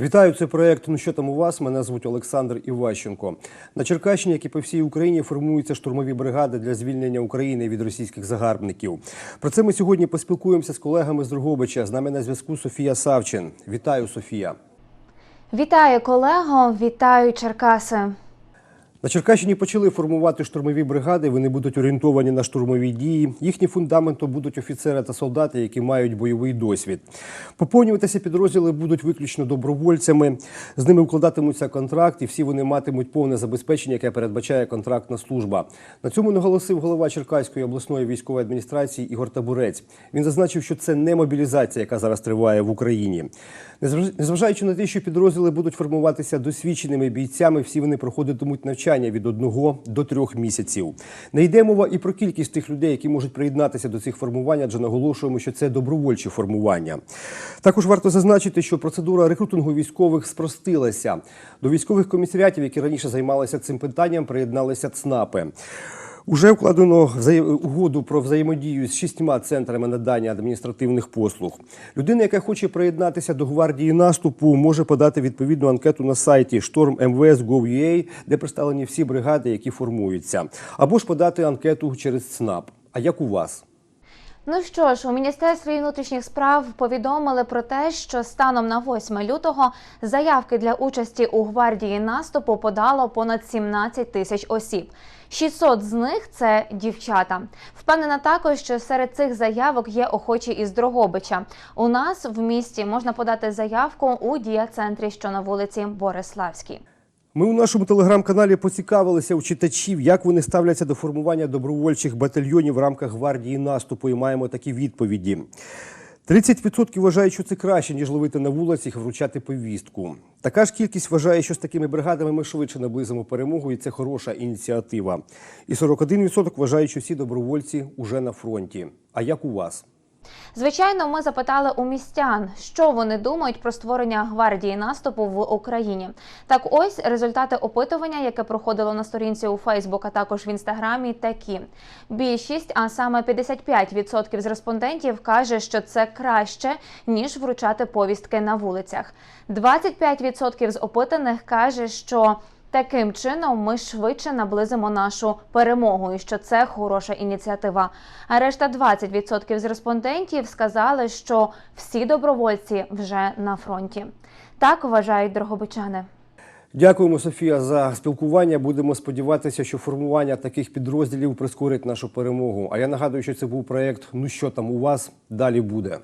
Вітаю, це проект Ну що там у вас? Мене звуть Олександр Іващенко. На Черкащині, як і по всій Україні, формуються штурмові бригади для звільнення України від російських загарбників. Про це ми сьогодні поспілкуємося з колегами з Другобича. З нами на зв'язку Софія Савчин. Вітаю, Софія. Вітаю колего, вітаю Черкаси. На Черкащині почали формувати штурмові бригади. Вони будуть орієнтовані на штурмові дії. Їхнім фундаментом будуть офіцери та солдати, які мають бойовий досвід. Поповнюватися підрозділи будуть виключно добровольцями. З ними укладатимуться контракт, і всі вони матимуть повне забезпечення, яке передбачає контрактна служба. На цьому наголосив голова Черкаської обласної військової адміністрації Ігор Табурець. Він зазначив, що це не мобілізація, яка зараз триває в Україні. Незваж- Незважаючи на те, що підрозділи будуть формуватися досвідченими бійцями, всі вони проходитимуть навчання від одного до трьох місяців. Не йде мова і про кількість тих людей, які можуть приєднатися до цих формувань, адже наголошуємо, що це добровольчі формування. Також варто зазначити, що процедура рекрутингу військових спростилася. До військових комісаріатів, які раніше займалися цим питанням, приєдналися ЦНАПи. Уже вкладено угоду про взаємодію з шістьма центрами надання адміністративних послуг. Людина, яка хоче приєднатися до гвардії наступу, може подати відповідну анкету на сайті storm.mvs.gov.ua, де представлені всі бригади, які формуються, або ж подати анкету через ЦНАП. А як у вас? Ну що ж, у Міністерстві внутрішніх справ повідомили про те, що станом на 8 лютого заявки для участі у гвардії наступу подало понад 17 тисяч осіб. 600 з них це дівчата. Впевнена також, що серед цих заявок є охочі із Дрогобича. У нас в місті можна подати заявку у дія-центрі, що на вулиці Бориславській. Ми у нашому телеграм-каналі поцікавилися у читачів, як вони ставляться до формування добровольчих батальйонів в рамках гвардії наступу, і маємо такі відповіді. 30% вважають, що це краще, ніж ловити на вулицях і вручати повістку. Така ж кількість вважає, що з такими бригадами ми швидше наблизимо перемогу, і це хороша ініціатива. І 41% вважають, що всі добровольці уже на фронті. А як у вас? Звичайно, ми запитали у містян, що вони думають про створення гвардії наступу в Україні. Так, ось результати опитування, яке проходило на сторінці у Фейсбук, а також в інстаграмі, такі: більшість, а саме 55% з респондентів каже, що це краще ніж вручати повістки на вулицях. 25% з опитаних каже, що Таким чином ми швидше наблизимо нашу перемогу, і що це хороша ініціатива. А решта 20% з респондентів сказали, що всі добровольці вже на фронті. Так вважають дрогобичани. Дякуємо, Софія, за спілкування. Будемо сподіватися, що формування таких підрозділів прискорить нашу перемогу. А я нагадую, що це був проєкт Ну що там у вас далі буде.